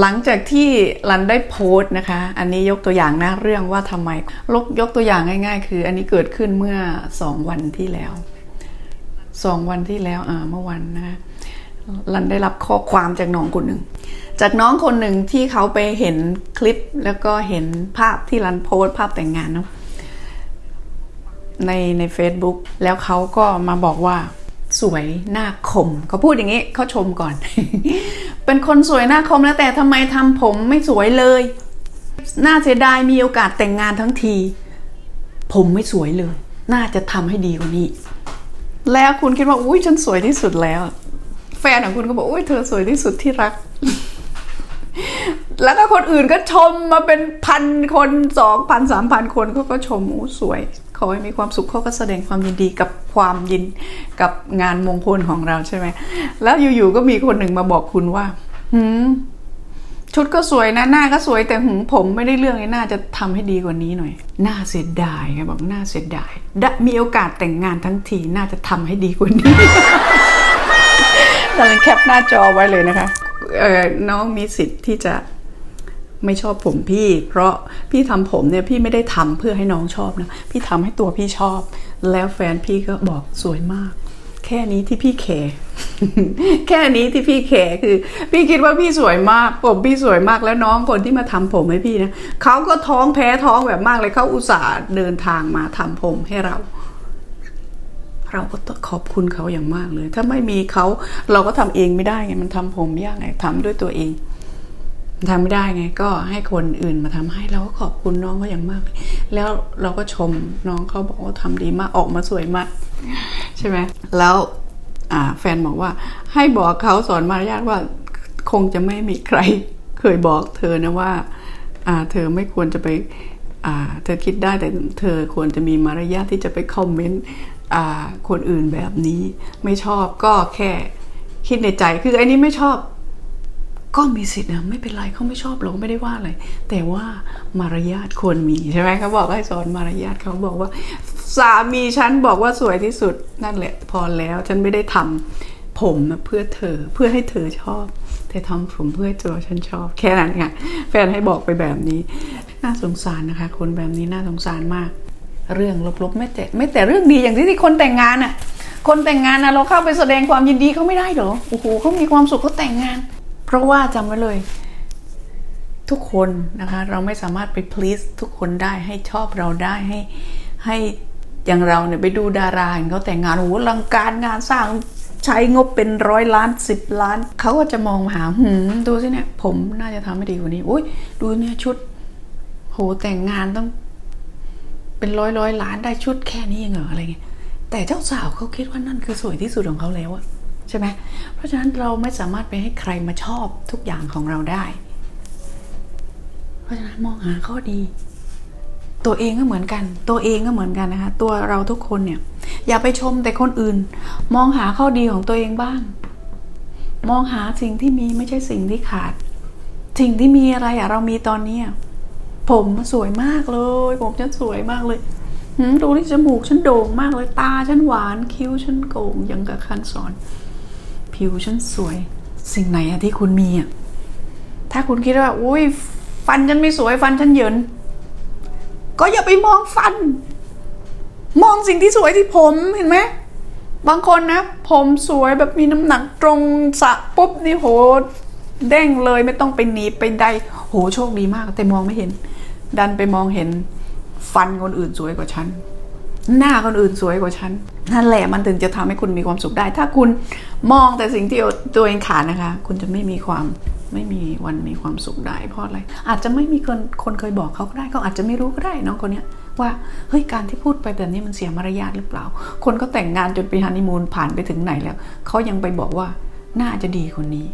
หลังจากที่รันได้โพสต์นะคะ อันนี้ยกตัวอย่างนะเรื่องว่าทำไมลกยกตัวอย่างง่าย ๆ คือ อันนี้เกิดขึ้นเมื่อสองวันที่แล้วสองวันที่แล้วเมื่อวันนะคะรันได้รับข้อความจากน้องคนหนึ่ง จากน้องคนหนึ่งที่เขาไปเห็นคลิปแล้วก็เห็นภาพที่รันโพสต์ภาพแต่งงานเนาะในใน Facebook แล้วเขาก็มาบอกว่าสวยหน้าคมเขาพูดอย่างนี้เขาชมก่อน เป็นคนสวยหน้าคมแล้วแต่ทำไมทำผมไม่สวยเลย น่าเสียดายมีโอกาสแต่งงานทั้งที ผมไม่สวยเลย น่าจะทำให้ดีกว่านี้ แล้วคุณคิดว่าอุ้ยฉันสวยที่สุดแล้ว แฟนของคุณก็บอกอุ้ยเธอสวยที่สุดที่รัก แล้วก็คนอื่นก็ชมมาเป็นพันคนสองพันสามพันคนเขาก็ชมอู้สวยขอให้มีความสุขเขาก็แสดงความยินดีกับความยินกับงานมงคลของเราใช่ไหม แล้วอยู่ๆก็มีคนหนึ่งมาบอกคุณว่า หืมชุดก็สวยนะหน้าก็สวยแต่หืมผมไม่ได้เรื่องเลยน่าจะทำให้ดีกว่านี้หน่อยน่าเสียดายไงบอกน่าเสียดายได้มีโอกาสแต่งงานทั้งทีน่าจะทำให้ดีกว่านี้เราแคปหน้าจอไว้เลยนะคะเออน้องมีสิทธิ์ที่จะไม่ชอบผมพี่ เพราะพี่ทำผมเนี่ยพี่ไม่ได้ทำเพื่อให้น้องชอบนะพี่ทำให้ตัวพี่ชอบ แล้วแฟนพี่ก็บอกสวยมาก แค่นี้ที่พี่แค แค่นี้ที่พี่แคร์คือ พี่คิดว่าพี่สวยมากผมพี่สวยมากแล้วน้องคนที่มาทำผมให้พี่นะเขาก็ท้องแพ้ท้องแบบมากเลยเขาอุตส่าห์เดินทางมาทำผมให้เรา เราก็ต้องขอบคุณเขาอย่างมากเลย ถ้าไม่มีเขาเราก็ทำเองไม่ได้ไงมันทำผมยากไงทำด้วยตัวเองทำไม่ได้ไงก็ให้คนอื่นมาทำให้เราก็ขอบคุณน้องเขาอย่างมาก แล้วเราก็ชมน้องเขาบอกว่าทำดีมากออกมาสวยมาก ใช่ไหมแล้ว แฟนบอกว่า ให้บอกเขาสอนมารยาทว่าคงจะไม่มีใคร เคยบอกเธอนะว่าเธอไม่ควรจะไปเธอคิดได้แต่เธอควรจะมีมารยาทที่จะไปคอมเมนต์คนอื่นแบบนี้ ไม่ชอบก็แค่คิดในใจคือไอ้นี้ไม่ชอบ ก็มีสิทธิ์นะไม่เป็นไรเขาไม่ชอบเราก็ไม่ได้ว่าอะไรแต่ว่ามารยาทควรมีใช่ไหมเขาบอกให้สอนมารยาทเขาบอกว่า สามีฉันบอกว่าสวยที่สุดนั่นแหละ พอแล้วฉันไม่ได้ทำผมนะเพื่อเธอเพื่อให้เธอชอบ แต่ทำผมเพื่อตัวฉันชอบ แค่นั้นค่ะแฟนให้บอกไปแบบนี้ น่าสงสารนะคะ คนแบบนี้น่าสงสารมาก เรื่องลบๆไม่แต่ไม่แต่เรื่องดีอย่างที่ที่คนแต่งงานอะ คนแต่งงานนะเราเข้าไปแสดงความยินดีเขาไม่ได้เหรอโอ้โหเขามีความสุขเขาแต่งงาน เพราะว่าจำไว้เลยทุกคนนะคะ เราไม่สามารถไป please ทุกคนได้ให้ชอบเราได้ให้ให้อย่างเราเนี่ยไปดูดาราเห็นเขาแต่งงานโอ้โหลังการงานสร้างใช้งบเป็นร้อยล้านสิบล้าน เขาก็จะมองมาหาหืมดูสิเนี่ย ผมน่าจะทำให้ดีกว่านี้อุ้ยดูเนี่ยชุดโหแต่งงานต้อง เป็นร้อยร้อยล้านได้ชุดแค่นี้เองเหรออะไรเงี้ยแต่เจ้าสาวเขาคิดว่านั่นคือสวยที่สุดของเขาแล้วอะ ใช่ไหมเพราะฉะนั้นเราไม่สามารถไปให้ใครมาชอบทุกอย่างของเราได้ เพราะฉะนั้นมองหาข้อดี ตัวเองก็เหมือนกัน ตัวเองก็เหมือนกันนะคะ ตัวเราทุกคนเนี่ย อย่าไปชมแต่คนอื่น มองหาข้อดีของตัวเองบ้าง มองหาสิ่งที่มีไม่ใช่สิ่งที่ขาด สิ่งที่มีอะไรอะเรามีตอนนี้ผมสวยมากเลย ผมฉันสวยมากเลยหืมดูที่จมูกฉันโด่งมากเลยตาฉันหวานคิ้วฉันโก่งยังกับคันสอน ผิวฉันสวย สิ่งไหนอะที่คุณมีอะถ้าคุณคิดว่าอุ้ยฟันฉันไม่สวยฟันฉันเหยินก็อย่าไปมองฟัน มองสิ่งที่สวยที่ผมเห็นไหมบางคนนะ ผมสวยแบบมีน้ำหนักตรงสะปุ๊บนี่โหเด้งเลยไม่ต้องไปหนีไปใดโหโชคดีมาก แต่มองไม่เห็น ดันไปมองเห็นฟันคนอื่นสวยกว่าฉัน หน้าคนอื่นสวยกว่าฉันนั่นแหละมันถึงจะทำให้คุณมีความสุขได้ ถ้าคุณมองแต่สิ่งที่ตัวเองขาดนะคะ คุณจะไม่มีความไม่มีวันมีความสุขได้เพราะอะไร อาจจะไม่มีคนคนเคยบอกเขาก็ได้เขาอาจจะไม่รู้ก็ได้น้องคนเนี้ยว่าเฮ้ยการที่พูดไปแบบนี้มันเสียมารยาทหรือเปล่า คนก็แต่งงานจนไปฮันนีมูนผ่านไปถึงไหนแล้วเขายังไปบอกว่าน่าจะดีคนนี้